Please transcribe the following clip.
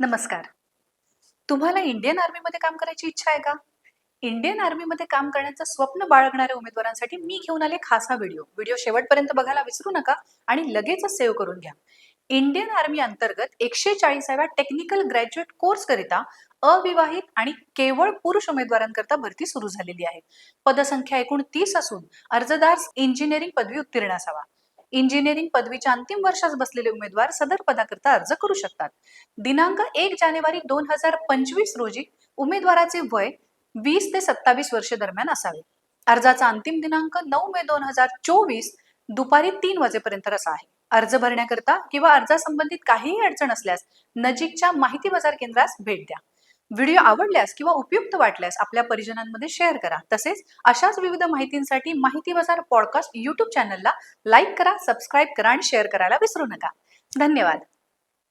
नमस्कार. तुम्हाला इंडियन आर्मीमध्ये काम करायची इच्छा आहे का? इंडियन आर्मीमध्ये काम करण्याचं स्वप्न बाळगणाऱ्या उमेदवारांसाठी मी घेऊन आले खासा व्हिडिओ. व्हिडिओ शेवटपर्यंत बघायला विसरू नका आणि लगेचच सेव्ह करून घ्या. इंडियन आर्मी अंतर्गत एकशे चाळीसाव्या टेक्निकल ग्रॅज्युएट कोर्स करिता अविवाहित आणि केवळ पुरुष उमेदवारांकरता भरती सुरू झालेली आहे. पदसंख्या एकूण तीस असून अर्जदार इंजिनिअरिंग पदवी उत्तीर्ण असावा. इंजिनिअरिंग पदवीच्या अंतिम वर्षात बसलेले उमेदवार सदर पदाकरता अर्ज करू शकतात. दिनांक एक जानेवारी दोन हजार पंचवीस रोजी उमेदवाराचे वय वीस ते सत्तावीस वर्षे दरम्यान असावे. अर्जाचा अंतिम दिनांक नऊ मे दोन हजार चोवीस दुपारी तीन वाजेपर्यंत असा आहे. अर्ज भरण्याकरता किंवा अर्जासंबंधित काहीही अडचण असल्यास नजीकच्या माहिती बाजार केंद्रास भेट द्या. व्हिडिओ आवडल्यास किंवा उपयुक्त वाटल्यास आपल्या परिजनांमध्ये शेअर करा. तसेच अशाच विविध माहितींसाठी माहिती बाजार पॉडकास्ट युट्यूब चॅनलला लाईक करा सबस्क्राईब करा आणि शेअर करायला विसरू नका. धन्यवाद.